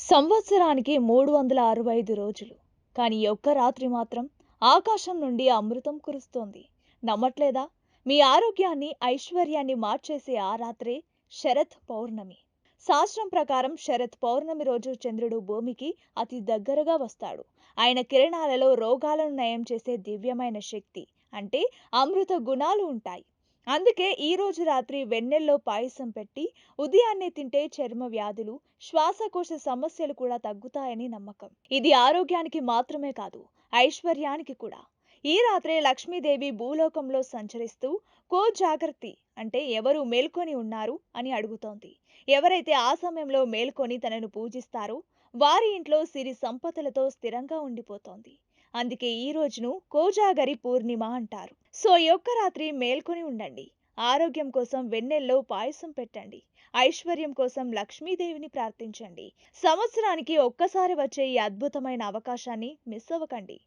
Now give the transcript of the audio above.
సంవత్సరానికి మూడు వందల అరవై ఐదు రోజులు. కానీ ఒక్క రాత్రి మాత్రం ఆకాశం నుండి అమృతం కురుస్తోంది. నమ్మట్లేదా? మీ ఆరోగ్యాన్ని ఐశ్వర్యాన్ని మార్చేసే ఆ రాత్రే శరత్ పౌర్ణమి. శాస్త్రం ప్రకారం శరత్ పౌర్ణమి రోజు చంద్రుడు భూమికి అతి దగ్గరగా వస్తాడు. ఆయన కిరణాలలో రోగాలను నయం చేసే దివ్యమైన శక్తి. అంటే అమృత గుణాలు ఉంటాయి. అందుకే ఈ రోజు రాత్రి వెన్నెల్లో పాయసం పెట్టి ఉదయాన్నే తింటే చర్మ వ్యాధులు శ్వాసకోశ సమస్యలు కూడా తగ్గుతాయని నమ్మకం. ఇది ఆరోగ్యానికి మాత్రమే కాదు ఐశ్వర్యానికి కూడా. ఈ రాత్రే లక్ష్మీదేవి భూలోకంలో సంచరిస్తూ కో జాగ్రత్త అంటే ఎవరు మేల్కొని ఉన్నారు అని అడుగుతోంది. ఎవరైతే ఆ సమయంలో మేల్కొని తనను పూజిస్తారో వారి ఇంట్లో సిరి సంపదలతో స్థిరంగా ఉండిపోతోంది. అందుకే ఈ రోజును కోజాగరి పూర్ణిమ అంటారు. సో ఈ ఒక్క రాత్రి మేల్కొని ఉండండి. ఆరోగ్యం కోసం వెన్నెల్లో పాయసం పెట్టండి. ఐశ్వర్యం కోసం లక్ష్మీదేవిని ప్రార్థించండి. సంవత్సరానికి ఒక్కసారి వచ్చే ఈ అద్భుతమైన అవకాశాన్ని మిస్ అవ్వకండి.